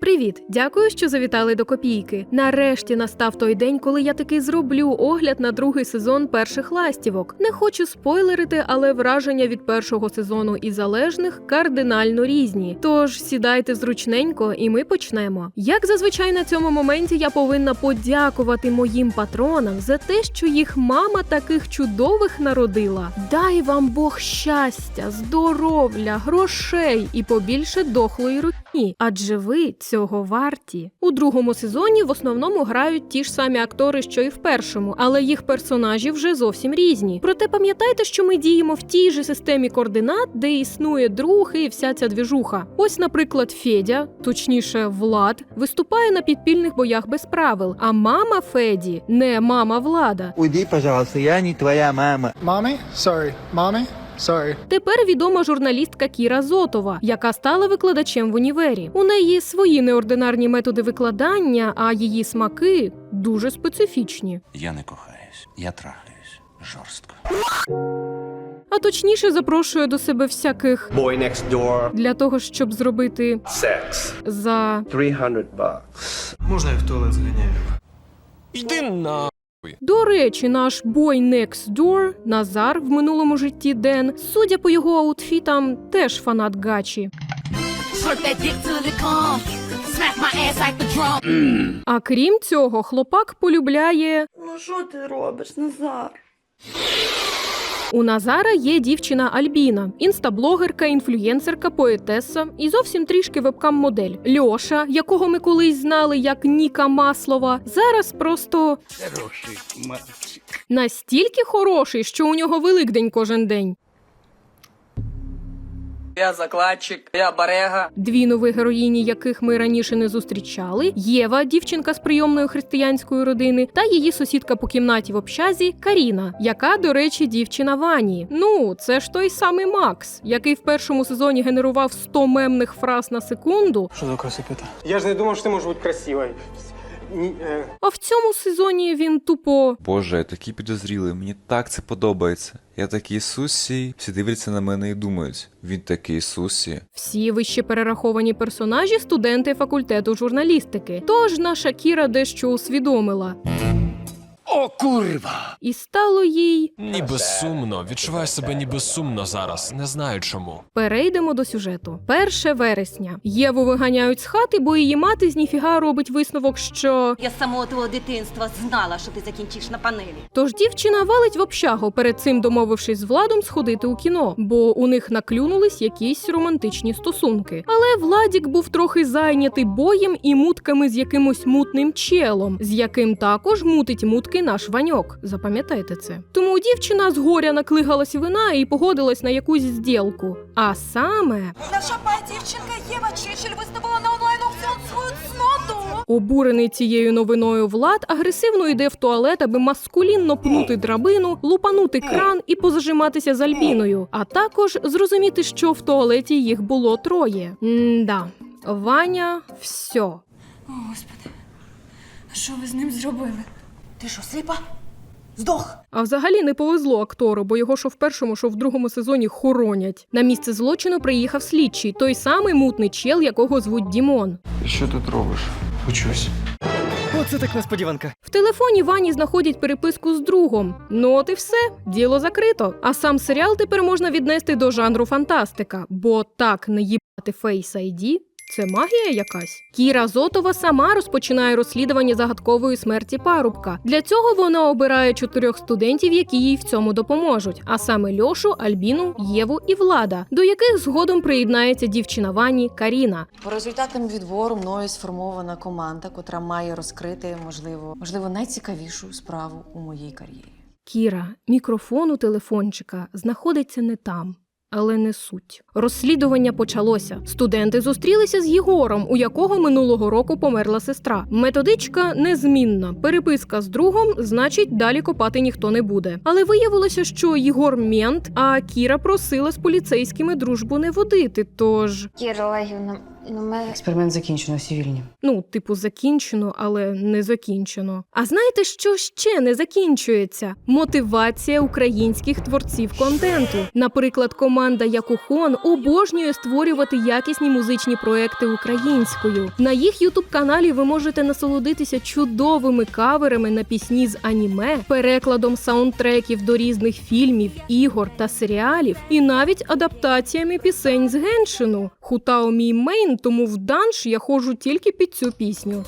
Привіт, дякую, що завітали до копійки. Нарешті настав той день, коли я таки зроблю огляд на другий сезон перших ластівок. Не хочу спойлерити, але враження від першого сезону і залежних кардинально різні. Тож сідайте зручненько, і ми почнемо. Як зазвичай на цьому моменті я повинна подякувати моїм патронам за те, що їх мама таких чудових народила. Дай вам Бог щастя, здоров'я, грошей і побільше дохлої рутні. Адже ви цього варті. У другому сезоні в основному грають ті ж самі актори, що і в першому, але їх персонажі вже зовсім різні. Проте пам'ятайте, що ми діємо в тій же системі координат, де існує друг і вся ця двіжуха. Ось, наприклад, Федя, точніше, Влад, виступає на підпільних боях без правил. А мама Феді не мама Влада. Уйди, пожалуйста, я не твоя мама. Mommy? Sorry. Mommy? Sorry. Тепер відома журналістка Кіра Зотова, яка стала викладачем в універі. У неї свої неординарні методи викладання, а її смаки дуже специфічні. Я не кохаюсь, я трахаюсь жорстко. А точніше запрошує до себе всяких Boy next door. для того, щоб зробити Sex. за 300 bucks. Можна я в туалет зганяю? Йди на. До речі, наш бой Next Door Назар в минулому житті Ден, судя по його аутфітам, теж фанат гачі. А крім цього, хлопак полюбляє Ну що ти робиш, Назар? У Назара є дівчина Альбіна, інстаблогерка, інфлюєнсерка, поетеса і зовсім трішки вебкам-модель. Льоша, якого ми колись знали як Ніка Маслова, зараз просто настільки хороший, що у нього Великдень кожен день. Я закладчик, я барега. Дві нові героїні, яких ми раніше не зустрічали: Єва, дівчинка з прийомної християнської родини, та її сусідка по кімнаті в общазі Каріна, яка, до речі, дівчина Вані. Ну, це ж той самий Макс, який в першому сезоні генерував 100 мемних фраз на секунду, Що за красипіта? Я ж не думав, що ти можеш бути красивою. Е, а в цьому сезоні він тупо. Боже, я такий підозрілий, мені так це подобається. Я такий Сусі, всі дивляться на мене і думають, він такий Сусі. Всі вище перераховані персонажі студенти факультету журналістики. Тож наша Кіра дещо усвідомила. О, курва! І стало їй Ніби сумно. Відчуваю себе ніби сумно зараз. Не знаю чому. Перейдемо до сюжету. 1 вересня. Єву виганяють з хати, бо її мати з ніфіга робить висновок, що Я з самого твого дитинства знала, що ти закінчиш на панелі. тож дівчина валить в общагу, перед цим домовившись з владом сходити у кіно, бо у них наклюнулись якісь романтичні стосунки. Але Владік був трохи зайнятий боєм і мутками з якимось мутним челом, з яким також мутить мутки наш ваньок. Запам'ятайте це. Тому дівчина з горя наклигалась вина і погодилась на якусь зділку. А саме. Наша пані дівчинка Єва Чечель виставила на онлайн аукціон свою цноту. Обурений цією новиною влад агресивно йде в туалет, аби маскулінно пнути драбину, лупанути кран і позажиматися з Альбіною, а також зрозуміти, що в туалеті їх було троє. М-да. Ваня, все. О, Господи, що ви з ним зробили? Ти що, сліпа? Здох. А взагалі не повезло актору, бо його що в першому, що в другому сезоні хоронять. На місце злочину приїхав слідчий, той самий мутний чел, якого звуть Дімон. Що тут робиш? Учусь. Оце так несподіванка. В телефоні Вані знаходять переписку з другом. Ну от і все, діло закрито. А сам серіал тепер можна віднести до жанру фантастика, бо так не їбати Face ID – це магія якась. Кіра Зотова сама розпочинає розслідування загадкової смерті парубка. Для цього вона обирає чотирьох студентів, які їй в цьому допоможуть, а саме Льошу, Альбіну, Єву і Влада, до яких згодом приєднається дівчина Вані Каріна. По результатам відбору мною сформована команда, котра має розкрити, можливо, можливо, найцікавішу справу у моїй кар'єрі. Кіра, мікрофон у телефончика знаходиться не там. Але не суть. Розслідування почалося. Студенти зустрілися з Єгором, у якого минулого року померла сестра. Методичка незмінна. Переписка з другом, значить, далі копати ніхто не буде. Але виявилося, що Єгор мент, а Кіра просила з поліцейськими дружбу не водити. Тож Кіра Олегівна, Експеримент закінчено, всі вільні. Ну, типу, закінчено, але не закінчено. А знаєте, що ще не закінчується? Мотивація українських творців контенту. Наприклад, команда Якухон обожнює створювати якісні музичні проекти українською. На їх ютуб каналі ви можете насолодитися чудовими каверами на пісні з аніме, перекладом саундтреків до різних фільмів, ігор та серіалів, і навіть адаптаціями пісень з Геншину. Хутао мій мейн, тому в данж я ходжу тільки під цю пісню.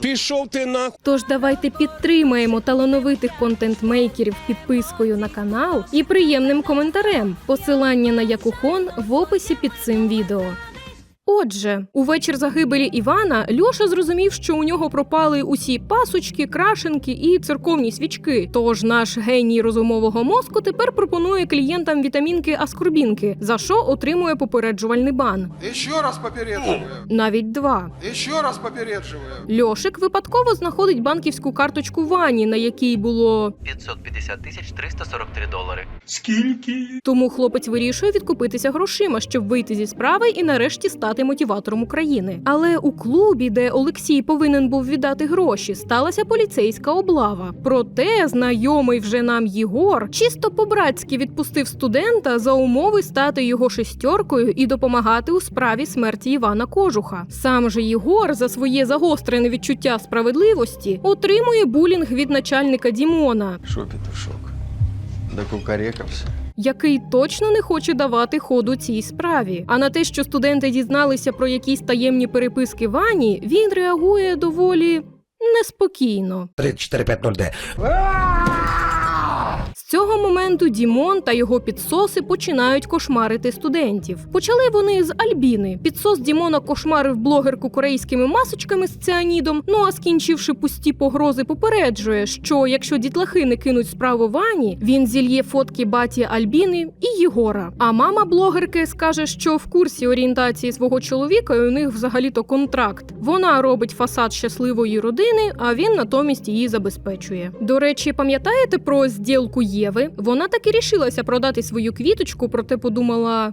Пішов ти на Тож давайте підтримаємо талановитих контент-мейкерів підпискою на канал і приємним коментарем. Посилання на Якухон в описі під цим відео. Отже, у вечір загибелі Івана Льоша зрозумів, що у нього пропали усі пасочки, крашенки і церковні свічки. Тож наш геній розумового мозку тепер пропонує клієнтам вітамінки аскорбінки, за що отримує попереджувальний бан. Еще раз попередживаю. Навіть два. Еще раз попередживаю. Льошик випадково знаходить банківську карточку Вані, на якій було 550 тисяч 343 долари. Скільки Тому хлопець вирішує відкупитися грошима, щоб вийти зі справи і нарешті стати мотиватором України. Але у клубі, де Олексій повинен був віддати гроші, сталася поліцейська облава. Проте знайомий вже нам Єгор чисто по-братськи відпустив студента за умови стати його шестеркою і допомагати у справі смерті Івана Кожуха. Сам же Єгор за своє загострене відчуття справедливості отримує булінг від начальника Дімона. Шо, петушок? Докукарекався. який точно не хоче давати ходу цій справі. А на те, що студенти дізналися про якісь таємні переписки Вані, він реагує доволі неспокійно. 3450D. З цього моменту Дімон та його підсоси починають кошмарити студентів. Почали вони з Альбіни. Підсос Дімона кошмарив блогерку корейськими масочками з ціанідом. Ну а скінчивши пусті погрози, попереджує, що якщо дітлахи не кинуть справу Вані, він зільє фотки баті Альбіни і Єгора. А мама блогерки скаже, що в курсі орієнтації свого чоловіка і у них взагалі-то контракт. Вона робить фасад щасливої родини, а він натомість її забезпечує. До речі, пам'ятаєте про зділку Єви? Вона таки рішилася продати свою квіточку, проте подумала.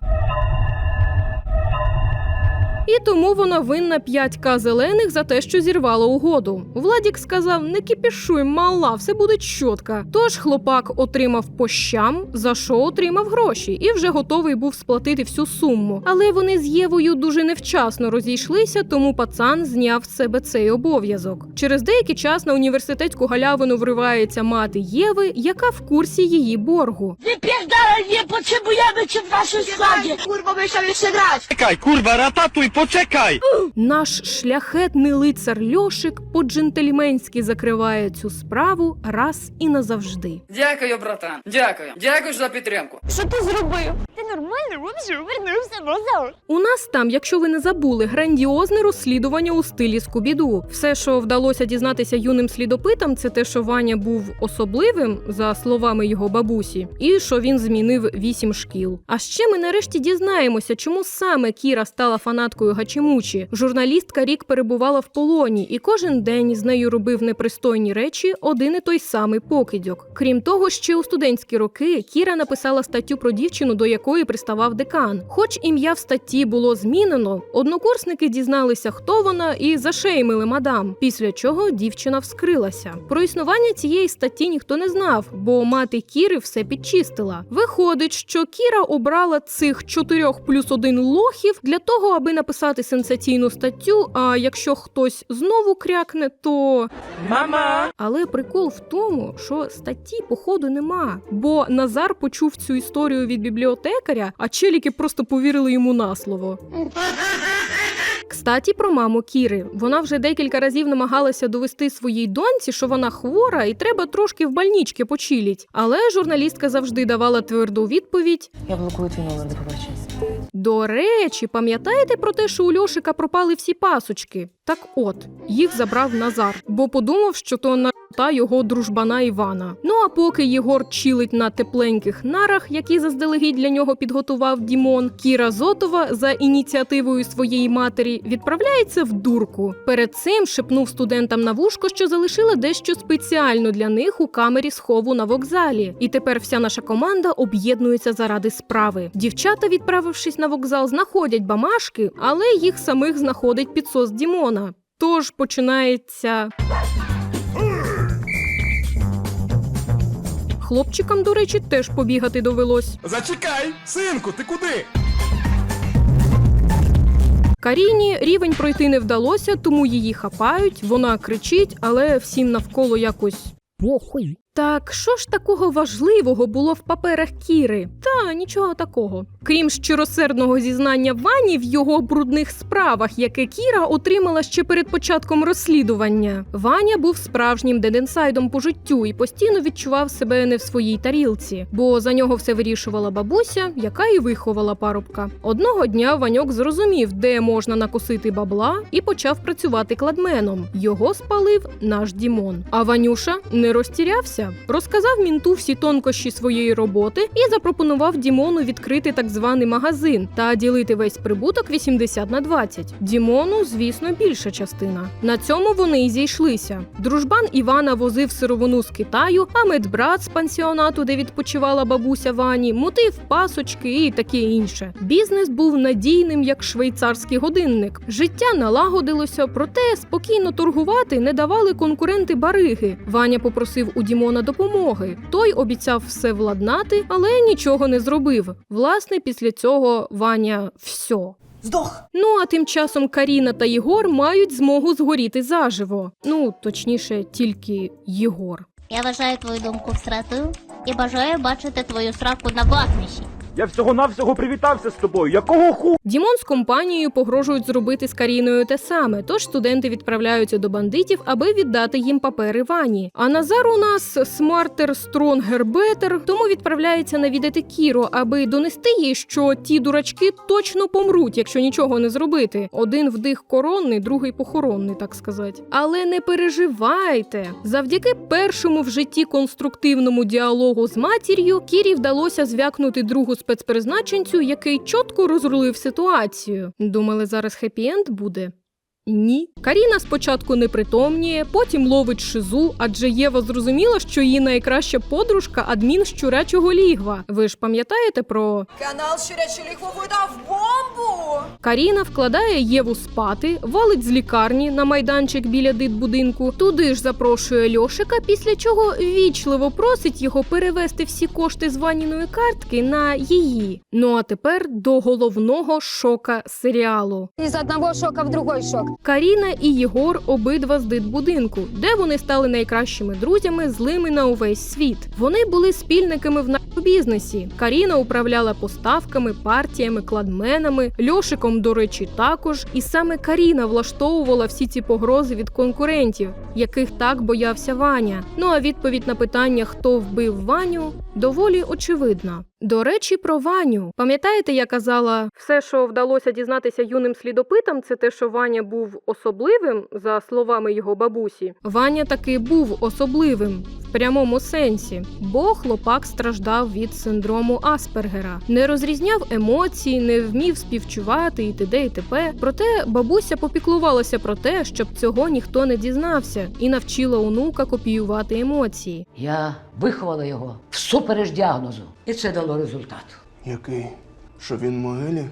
І тому вона винна 5к зелених за те, що зірвала угоду. Владік сказав: не кипішуй, мала, все буде чітко. Тож хлопак отримав по щам, за що отримав гроші, і вже готовий був сплатити всю суму. Але вони з Євою дуже невчасно розійшлися, тому пацан зняв з себе цей обов'язок. Через деякий час на університетську галявину вривається мати Єви, яка в курсі її боргу. Чекай, курва, рататуй, почекай! Наш шляхетний лицар Льошик по-джентльменськи закриває цю справу раз і назавжди. Дякую, братан. Дякую. Дякую за підтримку. Що ти зробив? Ти нормальний рум зел. У нас там, якщо ви не забули, грандіозне розслідування у стилі Скубіду. Все, що вдалося дізнатися юним слідопитам, це те, що Ваня був особливим, за словами його бабусі, і що він змінив вісім шкіл. А ще ми нарешті дізнаємося, чому саме Кіра стала фанаткою Гачимучі. Журналістка рік перебувала в полоні, і кожен день з нею робив непристойні речі один і той самий покидьок. Крім того, ще у студентські роки Кіра написала статтю про дівчину, до якої приставав декан. Хоч ім'я в статті було змінено, однокурсники дізналися, хто вона, і зашеймили мадам. Після чого дівчина вскрилася. Про існування цієї статті ніхто не знав, бо мати Кіри все підчистила. Виходить, що Кіра обрала цих чотирьох плюс один лохів для того, аби написати сенсаційну статтю. А якщо хтось знову крякне, то Мама! але прикол в тому, що статті походу нема. Бо Назар почув цю історію від бібліотекаря, а челіки просто повірили йому на слово. Кстаті, про маму Кіри. Вона вже декілька разів намагалася довести своїй доньці, що вона хвора і треба трошки в больнички почиліть. Але журналістка завжди давала тверду відповідь: Я блокую твій номер до побачення. до речі, пам'ятаєте про те, що у Льошика пропали всі пасочки? Так от, їх забрав Назар, бо подумав, що то на та його дружбана Івана. Ну а поки Єгор чилить на тепленьких нарах, які заздалегідь для нього підготував Дімон, Кіра Зотова за ініціативою своєї матері відправляється в дурку. Перед цим шепнув студентам на вушко, що залишила дещо спеціально для них у камері схову на вокзалі. І тепер вся наша команда об'єднується заради справи. Дівчата, відправившись на вокзал, знаходять бамашки, але їх самих знаходить підсос Дімона. Тож починається. Хлопчикам, до речі, теж побігати довелось. Зачекай! Синку, ти куди? Каріні рівень пройти не вдалося, тому її хапають. Вона кричить, але всім навколо якось. Похуй. Так що ж такого важливого було в паперах Кіри? Та нічого такого. Крім щиросердного зізнання Вані в його брудних справах, яке Кіра отримала ще перед початком розслідування. Ваня був справжнім деденсайдом по життю і постійно відчував себе не в своїй тарілці, бо за нього все вирішувала бабуся, яка і виховала парубка. Одного дня Ваньок зрозумів, де можна накосити бабла, і почав працювати кладменом. Його спалив наш Дімон. А Ванюша не розтірявся, розказав мінту всі тонкощі своєї роботи і запропонував Дімону відкрити так званий магазин та ділити весь прибуток 80 на 20. Дімону, звісно, більша частина. На цьому вони й зійшлися. Дружбан Івана возив сировину з Китаю, а медбрат з пансіонату, де відпочивала бабуся Вані, мутив пасочки і таке інше. Бізнес був надійним, як швейцарський годинник. Життя налагодилося, проте спокійно торгувати не давали конкуренти бариги. Ваня попросив у Дімона допомоги. Той обіцяв все владнати, але нічого не зробив. Власне, після цього Ваня все. Здох. Ну а тим часом Каріна та Єгор мають змогу згоріти заживо. Ну, точніше, тільки Єгор. Я вважаю твою думку всратою і бажаю бачити твою сраку на вогнищі. Я всього-навсього привітався з тобою. Якого ху? Дімон з компанією погрожують зробити з Каріною те саме, тож студенти відправляються до бандитів, аби віддати їм папери Вані. А Назар у нас смартер стронгер бетер, тому відправляється навідати Кіру, аби донести їй, що ті дурачки точно помруть, якщо нічого не зробити. Один вдих коронний, другий похоронний, так сказати. Але не переживайте. Завдяки першому в житті конструктивному діалогу з матір'ю Кірі вдалося звякнути другу спецпризначенцю, який чітко розрулив ситуацію. Думали, зараз хеппі-енд буде. Ні. Каріна спочатку не притомніє, потім ловить шизу, адже Єва зрозуміла, що її найкраща подружка адмін щурячого лігва. Ви ж пам'ятаєте про Канал Щурячий Ліхво видав бомбу. Каріна вкладає Єву спати, валить з лікарні на майданчик біля дитбудинку. Туди ж запрошує Льошика, після чого вічливо просить його перевести всі кошти з Ваніної картки на її. Ну а тепер до головного шока серіалу. Із одного шока в другой шок. Каріна і Єгор обидва з дитбудинку, де вони стали найкращими друзями, злими на увесь світ. Вони були спільниками в наркобізнесі. Каріна управляла поставками, партіями, кладменами, Льошиком, до речі, також. І саме Каріна влаштовувала всі ці погрози від конкурентів, яких так боявся Ваня. Ну а відповідь на питання, хто вбив Ваню, доволі очевидна. До речі, про Ваню. Пам'ятаєте, я казала, все, що вдалося дізнатися юним слідопитам, це те, що Ваня був особливим, за словами його бабусі. Ваня таки був особливим в прямому сенсі, бо хлопак страждав від синдрому Аспергера, не розрізняв емоцій, не вмів співчувати і т.д. і т.п. Проте бабуся попіклувалася про те, щоб цього ніхто не дізнався, і навчила онука копіювати емоції. Я виховала його всупереч діагнозу. І це дало результат. Який? Що він в могилі?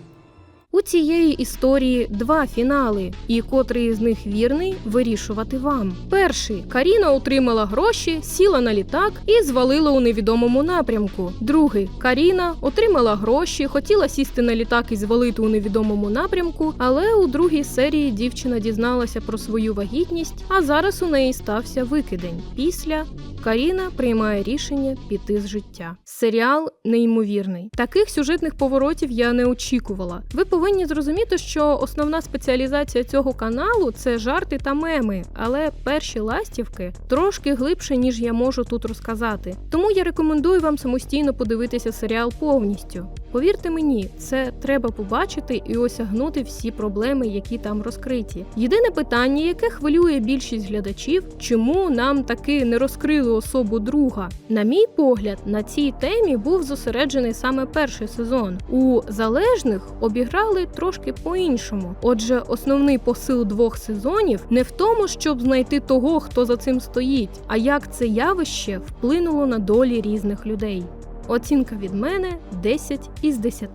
У цієї історії два фінали, і котрий з них вірний вирішувати вам. Перший Каріна отримала гроші, сіла на літак і звалила у невідомому напрямку. Другий Каріна отримала гроші, хотіла сісти на літак і звалити у невідомому напрямку, але у другій серії дівчина дізналася про свою вагітність, а зараз у неї стався викидень. Після Каріна приймає рішення піти з життя. Серіал неймовірний. Таких сюжетних поворотів я не очікувала. Ви повинні зрозуміти, що основна спеціалізація цього каналу це жарти та меми, але перші ластівки трошки глибше, ніж я можу тут розказати. Тому я рекомендую вам самостійно подивитися серіал повністю. Повірте мені, це треба побачити і осягнути всі проблеми, які там розкриті. Єдине питання, яке хвилює більшість глядачів, чому нам таки не розкрили особу друга. На мій погляд, на цій темі був зосереджений саме перший сезон. У залежних обіграли трошки по-іншому. Отже, основний посил двох сезонів не в тому, щоб знайти того, хто за цим стоїть, а як це явище вплинуло на долі різних людей. Оцінка від мене 10 із 10.